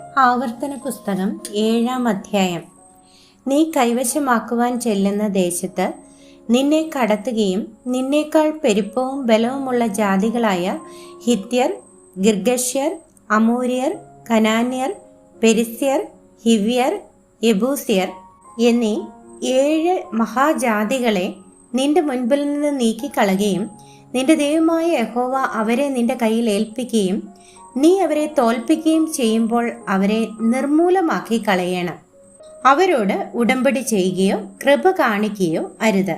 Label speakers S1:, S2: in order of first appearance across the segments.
S1: ആവർത്തന പുസ്തകം ഏഴാം അധ്യായം. നീ കൈവശമാക്കുവാൻ ചെല്ലുന്ന ദേശത്ത് നിന്നെ കടത്തുകയും നിന്നേക്കാൾ പെരുപ്പവും ബലവുമുള്ള ജാതികളായ ഹിത്യർ ഗിർഗഷ്യർ അമൂര്യർ കനാന്യർ പെരിസ്യർ ഹിവ്യർ യബൂസിയർ എന്നീ ഏഴ് മഹാജാതികളെ നിന്റെ മുൻപിൽ നിന്ന് നീക്കിക്കളയുകയും നിന്റെ ദൈവമായ യഹോവ അവരെ നിന്റെ കയ്യിൽ ഏൽപ്പിക്കുകയും നീ അവരെ തോൽപ്പിക്കുകയും ചെയ്യുമ്പോൾ അവരെ നിർമൂലമാക്കി കളയണം. അവരോട് ഉടമ്പടി ചെയ്യുകയോ കൃപ കാണിക്കുകയോ അരുത്.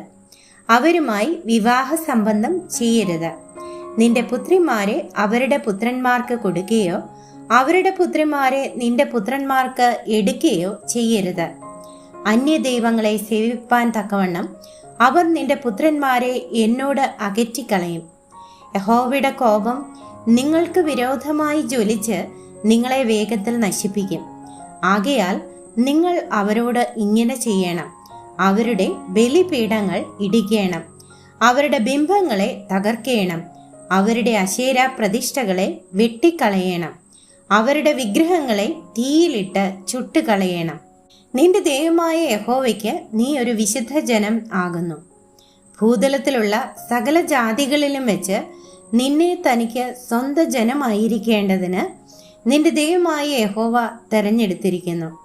S1: അവരുമായി വിവാഹ സംബന്ധം ചെയ്യരുത്. നിന്റെ പുത്രിമാരെ അവരുടെ പുത്രന്മാർക്ക് കൊടുക്കുകയോ അവരുടെ പുത്രിമാരെ നിന്റെ പുത്രന്മാർക്ക് എടുക്കുകയോ ചെയ്യരുത്. അന്യദൈവങ്ങളെ സേവിപ്പാൻ തക്കവണ്ണം അവർ നിന്റെ പുത്രന്മാരെ എന്നോട് അകറ്റിക്കളയും. യഹോവയുടെ കോപം നിങ്ങൾക്ക് വിരോധമായി ജ്വലിച്ച് നിങ്ങളെ വേഗത്തിൽ നശിപ്പിക്കും. ആകയാൽ നിങ്ങൾ അവരോട് ഇങ്ങനെ ചെയ്യണം. അവരുടെ ബലിപീഠങ്ങൾ ഇടിക്കണം. അവരുടെ ബിംബങ്ങളെ തകർക്കേണം. അവരുടെ അശേര പ്രതിഷ്ഠകളെ വെട്ടിക്കളയണം. അവരുടെ വിഗ്രഹങ്ങളെ തീയിലിട്ട് ചുട്ടുകളയണം. നിന്റെ ദൈവമായ യഹോവയ്ക്ക് നീ ഒരു വിശുദ്ധ ജനം ആകുന്നു. ഭൂതലത്തിലുള്ള സകല ജാതികളിലും വെച്ച് നിന്നെ തനിക്ക് സ്വന്ത ജനമായിരിക്കേണ്ടതിന് നിന്റെ ദൈവമായ യഹോവ തെരഞ്ഞെടുത്തിരിക്കുന്നു.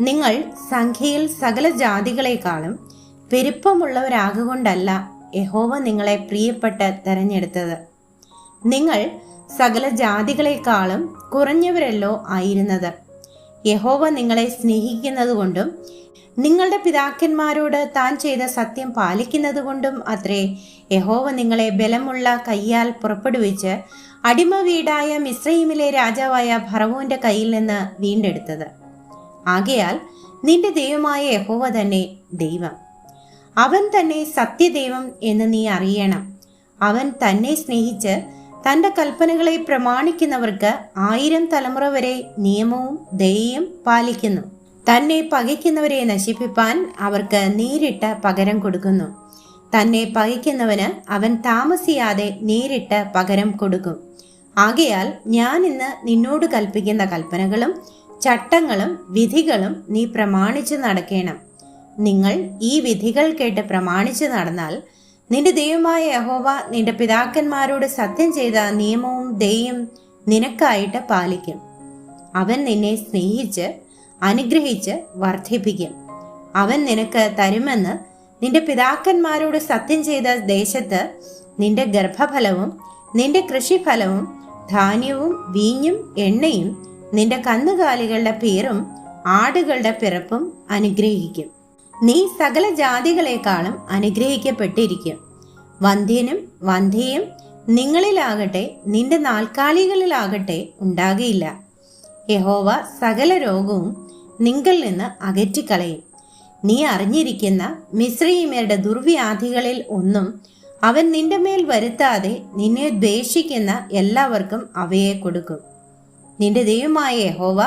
S1: നിങ്ങൾ സംഖ്യയിൽ സകല ജാതികളെക്കാളും പെരുപ്പമുള്ളവരാകൊണ്ടല്ല യഹോവ നിങ്ങളെ പ്രിയപ്പെട്ട് തെരഞ്ഞെടുത്തത്. നിങ്ങൾ സകല ജാതികളെക്കാളും കുറഞ്ഞവരല്ലോ ആയിരുന്നത്. യഹോവ നിങ്ങളെ സ്നേഹിക്കുന്നതുകൊണ്ടും നിങ്ങളുടെ പിതാക്കന്മാരോട് താൻ ചെയ്ത സത്യം പാലിക്കുന്നതുകൊണ്ടും അത്രേ യഹോവ നിങ്ങളെ ബലമുള്ള കയ്യാൽ പുറപ്പെടുവിച്ച് അടിമ വീടായ മിസ്രൈമിലെ രാജാവായ ഭറവോന്റെ കയ്യിൽ നിന്ന് വീണ്ടെടുത്തത്. ആകയാൽ നിന്റെ ദൈവമായ യഹോവ തന്നെ ദൈവം. അവൻ തന്നെ സത്യദൈവം എന്ന് നീ അറിയണം. അവൻ തന്നെ സ്നേഹിച്ച് തന്റെ കൽപ്പനകളെ പ്രമാണിക്കുന്നവർക്ക് ആയിരം തലമുറ വരെ നിയമവും ദയയും പാലിക്കുന്നു. തന്നെ പകയ്ക്കുന്നവരെ നശിപ്പിപ്പാൻ അവർക്ക് നേരിട്ട് പകരം കൊടുക്കുന്നു. തന്നെ പകയ്ക്കുന്നവന് അവൻ താമസിയാതെ നേരിട്ട് പകരം കൊടുക്കും. ആകയാൽ ഞാൻ ഇന്ന് നിന്നോട് കൽപ്പിക്കുന്ന കൽപ്പനകളും ചട്ടങ്ങളും വിധികളും നീ പ്രമാണിച്ചു നടക്കേണം. നിങ്ങൾ ഈ വിധികൾ കേട്ട് പ്രമാണിച്ചു നടന്നാൽ നിന്റെ ദൈവമായ യഹോവ നിന്റെ പിതാക്കന്മാരോട് സത്യം ചെയ്ത നിയമവും ദയും നിനക്കായിട്ട് പാലിക്കും. അവൻ നിന്നെ സ്നേഹിച്ച് അനുഗ്രഹിച്ച് വർദ്ധിപ്പിക്കും. അവൻ നിനക്ക് തരുമെന്ന് നിന്റെ പിതാക്കന്മാരോട് സത്യം ചെയ്ത ദേശത്ത് നിന്റെ ഗർഭഫലവും നിന്റെ കൃഷിഫലവും ധാന്യവും വീഞ്ഞും എണ്ണയും നിന്റെ കന്നുകാലികളുടെ പേരും ആടുകളുടെ പിറപ്പും അനുഗ്രഹിക്കും. നീ സകല ജാതികളെക്കാളും അനുഗ്രഹിക്കപ്പെട്ടിരിക്കും. വന്ധ്യനും വന്ധ്യയും നിങ്ങളിലാകട്ടെ നിന്റെ നാൽക്കാലികളിലാകട്ടെ ഉണ്ടാകയില്ല. യഹോവ സകല രോഗവും നിങ്കിൽ നിന്ന് അകറ്റിക്കളയും. നീ അറിഞ്ഞിരിക്കുന്ന മിശ്രീമരുടെ ദുർവ്യാധികളിൽ ഒന്നും അവൻ നിന്റെ മേൽ വരുത്താതെ നിന്നെ ദ്വേഷിക്കുന്ന എല്ലാവർക്കും അവയെ കൊടുക്കും. നിന്റെ ദൈവമായ യഹോവ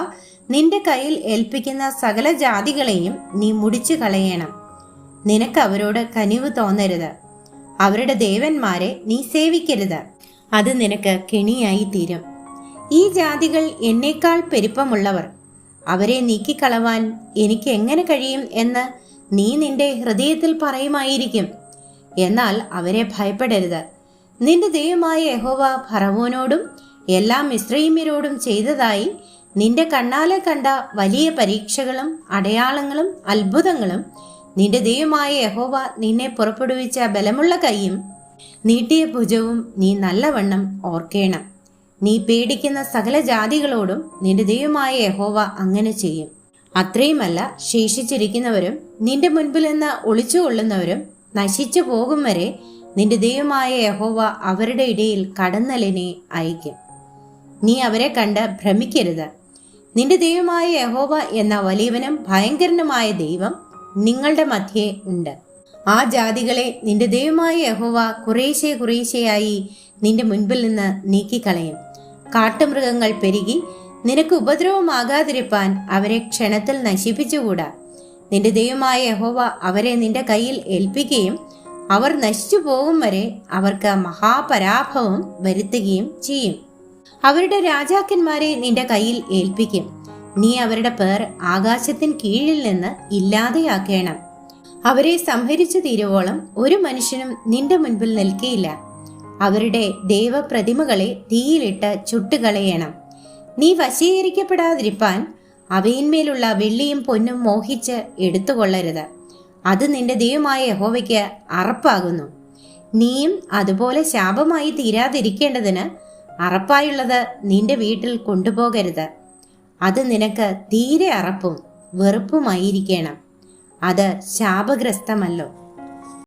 S1: നിന്റെ കയ്യിൽ ഏൽപ്പിക്കുന്ന സകല ജാതികളെയും നീ മുടിച്ചു കളയണം. നിനക്ക് അവരോട് കനിവ് തോന്നരുത്. അവരുടെ ദേവന്മാരെ നീ സേവിക്കരുത്. അത് നിനക്ക് കെണിയായി തീരും. ഈ ജാതികൾ എന്നേക്കാൾ പെരുപ്പമുള്ളവർ. അവരെ നീക്കിക്കളവാൻ എനിക്ക് എങ്ങനെ കഴിയും എന്ന് നീ നിന്റെ ഹൃദയത്തിൽ പറയുമായിരിക്കും. എന്നാൽ അവരെ ഭയപ്പെടരുത്. നിന്റെ ദൈവമായ യഹോവ ഫറവോനോടും എല്ലാ മിശ്രീമ്യരോടും ചെയ്തതായി നിന്റെ കണ്ണാലെ കണ്ട വലിയ പരീക്ഷകളും അടയാളങ്ങളും അത്ഭുതങ്ങളും നിന്റെ ദൈവമായ യഹോവ നിന്നെ പുറപ്പെടുവിച്ച ബലമുള്ള കൈയും നീട്ടിയ ഭുജവും നീ നല്ലവണ്ണം ഓർക്കേണം. നീ പേടിക്കുന്ന സകല ജാതികളോടും നിന്റെ ദൈവമായ യഹോവ അങ്ങനെ ചെയ്യും. അത്രയുമല്ല ശേഷിച്ചിരിക്കുന്നവരും നിന്റെ മുൻപിൽ നിന്ന് ഒളിച്ചുകൊള്ളുന്നവരും നശിച്ചു പോകും വരെ നിന്റെ ദൈവമായ യഹോവ അവരുടെ ഇടയിൽ കടന്നലിനെ അയക്കും നീ അവരെ കണ്ട് ഭ്രമിക്കരുത്. നിന്റെ ദൈവമായ യഹോവ എന്ന വലിയവനും ഭയങ്കരനുമായ ദൈവം നിങ്ങളുടെ മധ്യേ ഉണ്ട്. ആ ജാതികളെ നിന്റെ ദൈവമായ യഹോവ കുറേശ്ശെ കുറേശ്ശെയായി നിന്റെ മുൻപിൽ നിന്ന് നീക്കിക്കളയും. കാട്ടുമൃഗങ്ങൾ പെരുകി നിനക്ക് ഉപദ്രവമാകാതിരിപ്പാൻ അവരെ ക്ഷണത്തിൽ നശിപ്പിച്ചുകൂടാ. നിന്റെ ദൈവമായ യഹോവ അവരെ നിന്റെ കയ്യിൽ ഏൽപ്പിക്കുകയും അവർ നശിച്ചു പോകും വരെ അവർക്ക് മഹാപരാഭവം വരുത്തുകയും ചെയ്യും. അവരുടെ രാജാക്കന്മാരെ നിന്റെ കയ്യിൽ ഏൽപ്പിക്കും. നീ അവരുടെ പേർ ആകാശത്തിന് കീഴിൽ നിന്ന് ഇല്ലാതെയാക്കേണം. അവരെ സംഹരിച്ചു തീരുവോളം ഒരു മനുഷ്യനും നിന്റെ മുൻപിൽ നിൽക്കയില്ല. അവരുടെ ദൈവപ്രതിമകളെ തീയിലിട്ട് ചുട്ടുകളയണം. നീ വശീകരിക്കപ്പെടാതിരിപ്പാൻ അവയിന്മേലുള്ള വെള്ളിയും പൊന്നും മോഹിച്ച് എടുത്തുകൊള്ളരുത്. അത് നിന്റെ ദൈവമായ യഹോവയ്ക്ക് അറപ്പാകുന്നു. നീയും അതുപോലെ ശാപമായി തീരാതിരിക്കേണ്ടതിന് അറപ്പായുള്ളത് നിന്റെ വീട്ടിൽ കൊണ്ടുപോകരുത്. അത് നിനക്ക് തീരെ അറപ്പും വെറുപ്പുമായിരിക്കണം. അത് ശാപഗ്രസ്തമല്ലോ.